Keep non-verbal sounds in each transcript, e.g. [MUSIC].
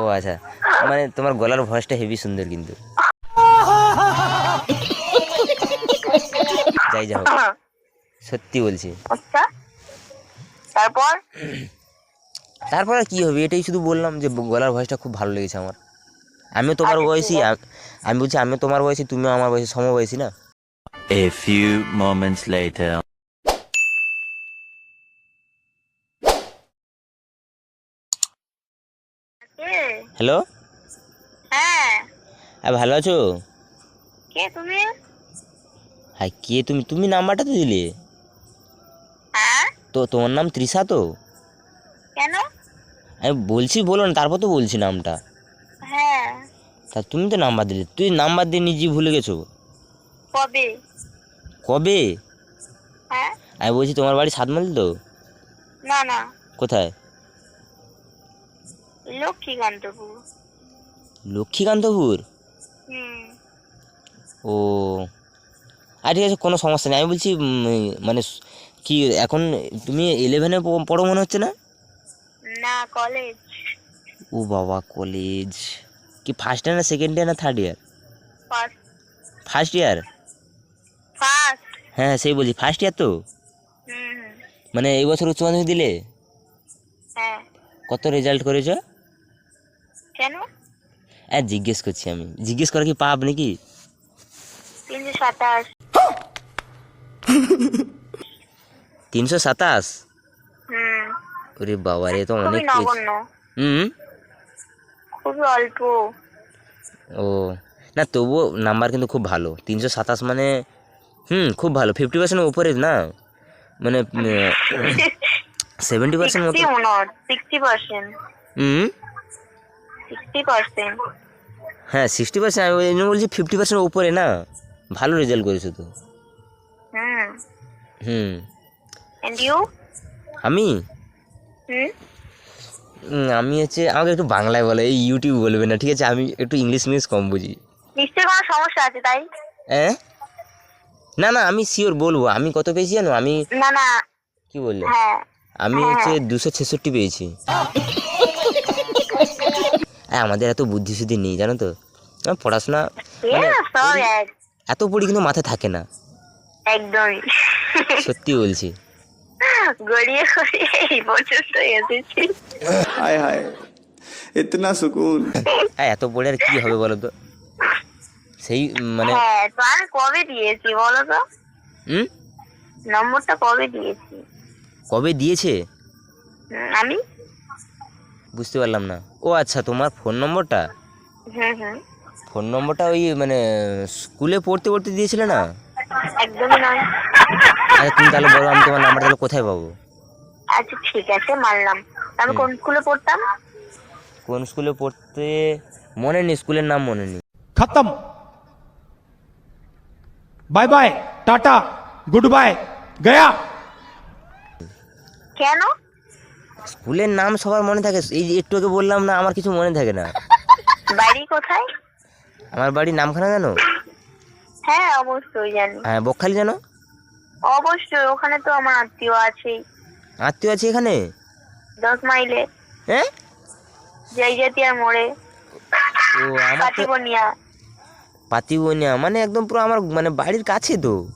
ও আচ্ছা মানে তোমার গলার ভয়েসটা হেভি সুন্দর কিন্তু। যাই যাও সত্যি বলছি। আচ্ছা তারপর? তারপর আর কি হবে এটাই শুধু বললাম যে গলার ভয়েসটা খুব ভালো লেগেছে আমার। আমিও তোমার আচ্ছা, বয়সী আমি বলছি আমিও তোমার বয়সী তুমিও আমার বয়সী সমবয়সী না? A few moments later. কে হ্যালো? হ্যাঁ। হ্যাঁ ভালো আছো? কে তুমি? হ্যাঁ কে তুমি? তুমি নাম্বারটা তো দিলে। হ্যাঁ? তো তোমার নাম তৃষা তো? কেন? আমি বলছি বলো না তারপর তো বলছি নামটা। হ্যাঁ। তা তুমি তো নাম্বার দিলে তুই নাম্বার দিয়ে নিজে ভুলে গেছো? কবে? কবে? হ্যাঁ। আমি বলছি তোমার বাড়ি সাতমাইল তো? না না। কোথায়? লক্ষ্মীকান্তপুর। লক্ষ্মীকান্তপুর? ও আর ঠিক আছে কোনো সমস্যা নেই। আমি বলছি মানে কি এখন তুমি ইলেভেনে পড়ো মনে হচ্ছে না? না কলেজ ও বাবা কলেজ কি ফার্স্ট ইয়ার না সেকেন্ড ইয়ার না third year first first year হ্যাঁ সেই বলছি ফার্স্ট ইয়ার তো? মানে এই বছর উচ্চ মাধ্যমিক দিলে? হ্যাঁ। কত রেজাল্ট করেছ? কেন? হ্যাঁ জিজ্ঞেস করছি আমি। জিজ্ঞেস করা কি পাপ নাকি? তিনশো সাতাশ। [LAUGHS] তিনশো সাতাশ? ওরে বাবা রে তো অনেক নগণ্য। হুম? খুবই অল্প। ও না তবুও নাম্বার কিন্তু খুব ভালো। তিনশো সাতাশ মানে হুম খুব ভালো। ফিফটি পার্সেন্ট উপরে না? মানে [LAUGHS] সেভেন্টি পার্সেন্ট। হুম? সিক্সটি পার্সেন্ট হ্যাঁ সিক্সটি পার্সেন্ট আমি ওই জন্য বলছি ফিফটি পার্সেন্ট উপরে না ভালো রেজাল্ট করেছ তো। হুম হুম। এন্ড ইউ আমি? হুম। আমি হচ্ছে আমাকে একটু বাংলায় বলে এই ইউটিউব বলবে না ঠিক আছে? আমি একটু ইংলিশ মিংলিশ কম বুঝি। নিশ্চয়ই কোনো সমস্যা আছে তাই? হ্যাঁ না না আমি শিওর বলব। আমি কত পেয়েছি জানো? আমি না না। কি বললে? হ্যাঁ। আমি হচ্ছে দুশো ছেষট্টি পেয়েছি। হ্যাঁ হ্যাঁ, আমাদের এত বুদ্ধি শুদ্ধি নেই জানো তো? পড়াশোনা ইয়ে, মানে এত পড়ি কিন্তু মাথায় থাকে না। একদম সত্যি বলছি। হ্যাঁ, এত পড়ে আর কি হবে বলো তো? সেই মানে হ্যাঁ কবে দিয়েছি বলো তো? হুম? নম্বরটা কবে দিয়েছি? কবে দিয়েছে? আমি? বুঝতে পারলাম না। ও আচ্ছা তোমার ফোন নম্বরটা হ্যাঁ হ্যাঁ। ফোন নম্বরটা ওই মানে স্কুলে পড়তে পড়তে দিয়েছিলে না? একদম নয়। আচ্ছা তুমি তাহলে বলো আমি তোমার নাম্বার তাহলে কোথায় পাবো? আচ্ছা ঠিক আছে মানলাম। আমি কোন স্কুলে পড়তাম? কোন স্কুলে পড়তে মনে নেই স্কুলের নাম মনে নেই খতম। Bye bye tata goodbye গয়া। কেন? স্কুলের নাম সবার মনে থাকে। এই যে একটু আগে বললাম না আমার কিছু মনে থাকে না। বাড়ি কোথায়? আমার বাড়ির নামখানা জানো? হ্যাঁ অবশ্যই জানি। হ্যাঁ বকখালি জানো? অবশ্যই ওখানে তো আমার আত্মীয় আছেই। আত্মীয় আছে এখানে? দশ মাইলে। হ্যাঁ? জয় জাতিয়ার মোড়ে। ও আমার তো কাটিবনিয়া পাতিবনিয়া মানে একদম পুরো আমার মানে বাড়ির কাছে তো।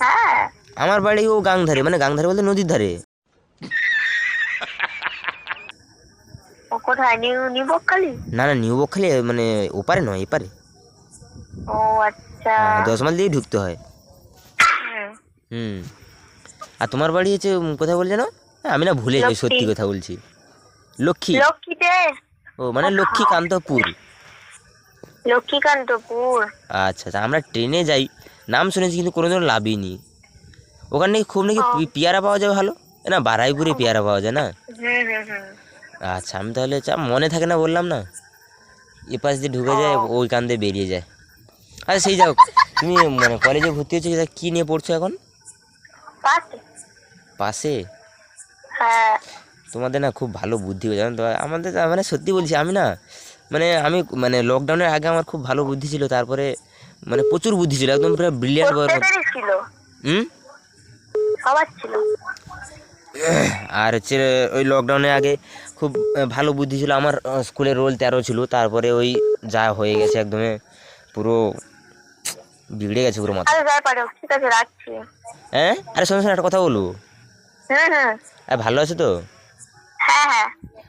হ্যাঁ। আমার বাড়ি ও গাংধারে মানে গাংধারে বলতে নদীর ধারে। ও কোথায়? New new Bakkhali? না না নিউ বকখালি মানে ওপারে নয় এপারে। ও আচ্ছা। হ্যাঁ, দশ মাইল দিয়েই ঢুকতে হয়। হুম। আর তোমার বাড়ি হচ্ছে কোথায় বলে জানো? হ্যাঁ, আমি না ভুলে যাই সত্যি কথা বলছি। লক্ষ্মী। লক্ষ্মীতে? ও মানে লক্ষ্মীকান্তপুর। লক্ষ্মীকান্তপুর? আচ্ছা আচ্ছা আমরা ট্রেনে যাই। নাম শুনেছি কিন্তু কোনোদিনও লাভই নি ওখানে খুব নাকি পেয়ারা পাওয়া যায় ভালো? না বারাইপুরে পেয়ারা পাওয়া যায় না? আচ্ছা আমি তাহলে চা মনে থাকে না বললাম না? এ পাশ দিয়ে ঢুকে যায় ওই কান দিয়ে বেরিয়ে যায়। আচ্ছা সেই যাও তুমি মানে কলেজে ভর্তি হচ্ছে কী নিয়ে পড়ছো এখন? পাশে। পাশে? হ্যাঁ। তোমাদের না খুব ভালো বুদ্ধি হয়ে জানো তো? আমাদের মানে সত্যি বলছি আমি না মানে আমি মানে লকডাউনের আগে আমার খুব ভালো বুদ্ধি ছিল তারপরে মানে প্রচুর বুদ্ধি ছিল একদম পুরো ব্রিলিয়ান্ট বয়ের হুম? সবার ছিল। আর হচ্ছে ওই লকডাউনের আগে খুব ভালো বুদ্ধি ছিল। আমার স্কুলে রোল তেরো ছিল। তারপরে ওই যা হয়ে গেছে একদমই পুরো বিগড়ে গেছে পুরো মাথা। ঠিক আছে রাখছি। হ্যাঁ? আরে শোনো শোনো একটা কথা বলব? হুম আর ভালো আছো তো? হ্যাঁ হ্যাঁ।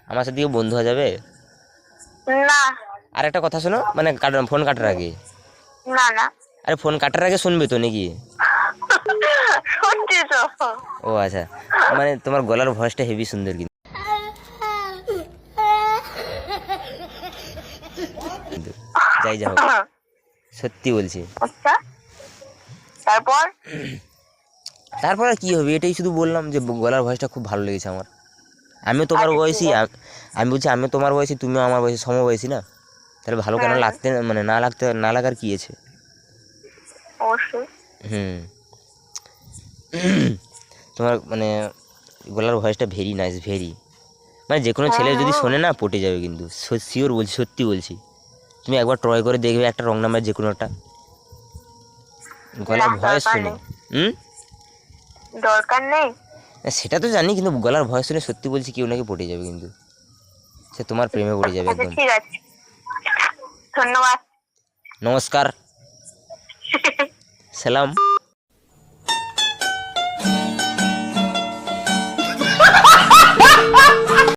আমার সাথে কি বন্ধু হয়ে যাবে? না। আর একটা কথা শোনো মানে ফোন কাটার আগে। না না। আরে ফোন কাটার আগে শুনবে তো নাকি? ও আচ্ছা মানে তোমার গলার ভয়েসটা হেভি সুন্দর কিন্তু। যাই যাও সত্যি বলছি। আচ্ছা তারপর? তারপর আর কি হবে এটাই শুধু বললাম যে গলার ভয়েসটা খুব ভালো লেগেছে আমার। আমিও তোমার আচ্ছা, বয়সী আমি বলছি আমিও তোমার বয়সী তুমিও আমার বয়সী সমবয়সী না? তাহলে ভালো কেন হ্যাঁ। লাগতে মানে না লাগতে না লাগার কি আছে? অবশ্যই। হুম। [CLEARS THROAT] তোমার মানে গলার ভয়েসটা ভেরি নাইস ভেরি মানে যে কোনো ছেলে যদি শোনে না পটে যাবে কিন্তু। শিওর বলছি সত্যি বলছি। তুমি একবার ট্রয় করে দেখবে একটা রং নাম্বার যে কোনো একটা। গলার ভয়েস শুনে। হুম? দরকার নেই। সেটা তো জানি কিন্তু গলার ভয়েস শুনে সত্যি বলছি কেউ নাকি পটে যাবে কিন্তু। সে তোমার প্রেমে পড়ে যাবে আচ্ছা একদম। ঠিক আছে। ধন্যবাদ। নমস্কার। সালাম [LAUGHS]